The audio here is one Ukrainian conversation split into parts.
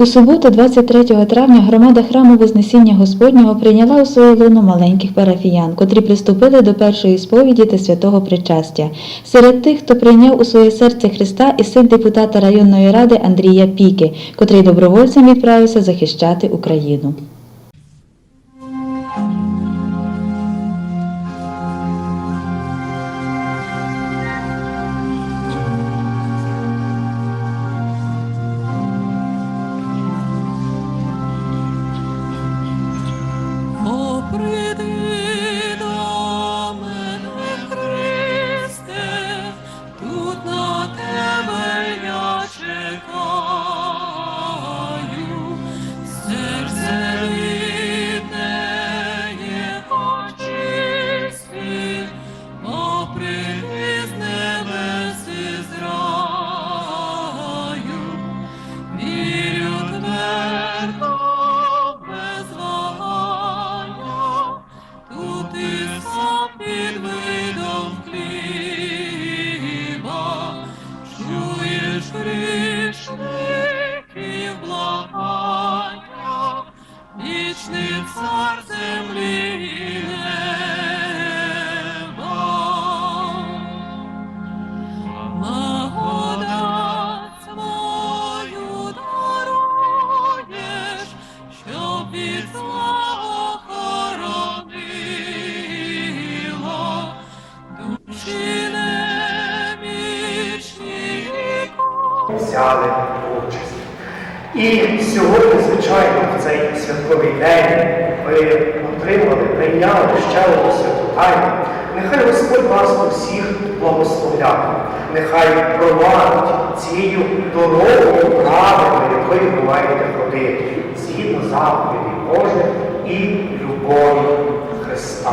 У суботу, 23 травня, громада храму Вознесіння Господнього прийняла у свою луну маленьких парафіян, котрі приступили до першої сповіді та святого причастя. Серед тих, хто прийняв у своє серце Христа, і син депутата районної ради Андрія Піки, котрий добровольцем відправився захищати Україну. Взяли участь. І сьогодні, звичайно, в цей святковий день ви отримали, прийняли ще одну святу. Нехай Господь вас усіх благословляє, нехай провадить цією дорогою правильною, якою ви маєте ходити, згідно заповідей Божих і любові Христа.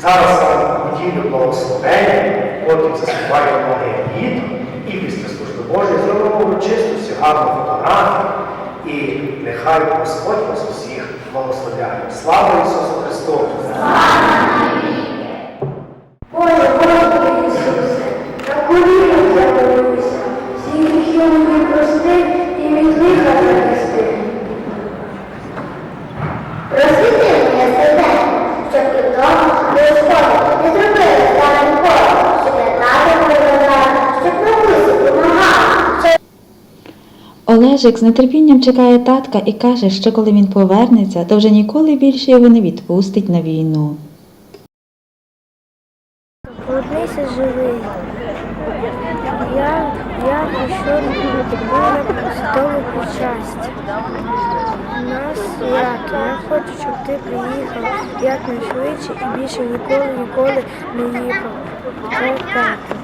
Зараз вам неділю благословення, потім заспіваємо ноги гарну фотографію, і нехай Господь вас усіх благословляє. Слава Ісусу Христу! Олежик з нетерпінням чекає татка і каже, що коли він повернеться, то вже ніколи більше його не відпустить на війну. Повернися живий. Я, я прийшов біля простого причастя. Нас як? Я хочу, щоб ти приїхав якнайшвидше і більше ніколи, ніколи не їхав. Це так.